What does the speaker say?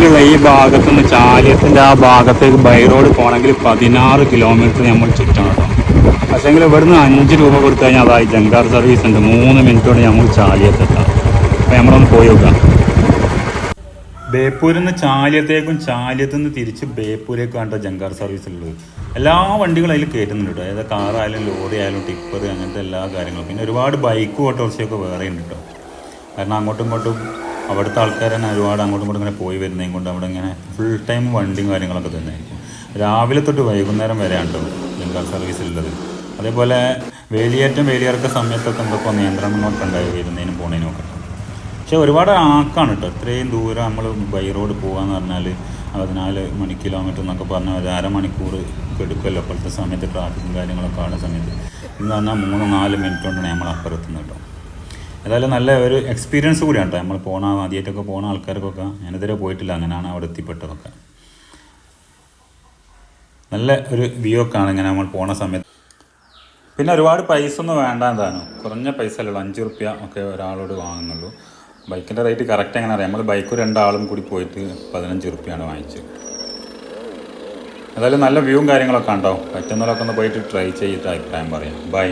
ബേപ്പൂരുള്ള ഈ ഭാഗത്ത് നിന്ന് ചാലിയത്തിന്റെ ആ ഭാഗത്തേക്ക് ബൈ റോഡ് പോകണമെങ്കിൽ പതിനാറ് കിലോമീറ്റർ നമ്മൾ ചുറ്റണം കേട്ടോ പക്ഷേങ്കിൽ ഇവിടുന്ന് അഞ്ച് രൂപ കൊടുത്തു കഴിഞ്ഞാൽ അതായി ജങ്കാർ സർവീസ് ഉണ്ട്. മൂന്ന് മിനിറ്റ് കൊണ്ട് നമ്മൾ ചാലിയത്തെത്താം. അപ്പോൾ നമ്മളൊന്ന് പോയി നോക്കാം. ബേപ്പൂരിൽ നിന്ന് ചാലിയത്തേക്കും ചാലിയത്തു നിന്ന് തിരിച്ച് ബേപ്പൂരേക്കും ആണ് ജങ്കാർ സർവീസ് ഉള്ളത്. എല്ലാ വണ്ടികളും അതിൽ കയറ്റുന്നുണ്ട് കേട്ടോ അതായത് കാറായാലും ലോറി ആയാലും ടിപ്പർ അങ്ങനത്തെ എല്ലാ കാര്യങ്ങളും. പിന്നെ ഒരുപാട് ബൈക്കും ഓട്ടോറിക്ഷയൊക്കെ വേറെ ഉണ്ട് കേട്ടോ കാരണം അങ്ങോട്ടും ഇങ്ങോട്ടും അവിടുത്തെ ആൾക്കാർ തന്നെ ഒരുപാട് അങ്ങോട്ടും ഇങ്ങോട്ടും ഇങ്ങനെ പോയി വരുന്നതും കൊണ്ട് അവിടെ ഇങ്ങനെ ഫുൾ ടൈം വണ്ടിയും കാര്യങ്ങളൊക്കെ തന്നെ ആയിരിക്കും രാവിലെ തൊട്ട് വൈകുന്നേരം വരെയാണ് കേട്ടോ സർവീസിലുള്ളത് അതേപോലെ വേലിയേറ്റം വേലിയിറക്ക സമയത്തൊക്കെ എന്തൊക്കെ നിയന്ത്രണങ്ങളൊക്കെ ഉണ്ടായി വരുന്നതിനും പോണതിനും ഒക്കെ. പക്ഷേ ഒരുപാട് ആക്കാണ് കേട്ടോ. ഇത്രയും ദൂരം നമ്മൾ ബൈ റോഡ് പോകാന്ന് പറഞ്ഞാൽ പതിനാല് മണി കിലോമീറ്റർ എന്നൊക്കെ പറഞ്ഞാൽ ഒരു അരമണിക്കൂർ എടുക്കുമല്ലോ അപ്പോഴത്തെ സമയത്ത് ട്രാഫിക്കും കാര്യങ്ങളൊക്കെ ആണ് സമയത്ത്. ഇന്ന് പറഞ്ഞാൽ മൂന്ന് നാല് മിനിറ്റ് കൊണ്ടാണ് നമ്മൾ അപ്പുറത്തുന്നത് കേട്ടോ. ഏതായാലും നല്ല ഒരു എക്സ്പീരിയൻസ് കൂടിയാണ് നമ്മൾ പോണ ആദ്യമായിട്ടൊക്കെ പോണ ആൾക്കാർക്കൊക്കെ ഞാനിതുവരെ പോയിട്ടില്ല. അങ്ങനെയാണ് അവിടെ എത്തിപ്പെട്ടതൊക്കെ. നല്ല ഒരു വ്യൂ ഒക്കെ ആണ് ഇങ്ങനെ നമ്മൾ പോണ സമയത്ത്. പിന്നെ ഒരുപാട് പൈസ ഒന്നും വേണ്ട എന്താണ് കുറഞ്ഞ പൈസ അല്ലല്ലോ അഞ്ച് റുപ്യ ഒക്കെ ഒരാളോട് വാങ്ങുന്നുള്ളൂ. ബൈക്കിന്റെ റേറ്റ് കറക്റ്റ് എങ്ങനെ അറിയാം? നമ്മൾ ബൈക്ക് രണ്ടാളും കൂടി പോയിട്ട് പതിനഞ്ച് റുപ്യാണ് വാങ്ങിച്ചത്. ഏതായാലും നല്ല വ്യൂവും കാര്യങ്ങളൊക്കെ ഉണ്ടാവും പറ്റുന്നവരൊക്കെ ഒന്ന് പോയിട്ട് ട്രൈ ചെയ്തിട്ട് അഭിപ്രായം പറയാം. ബൈ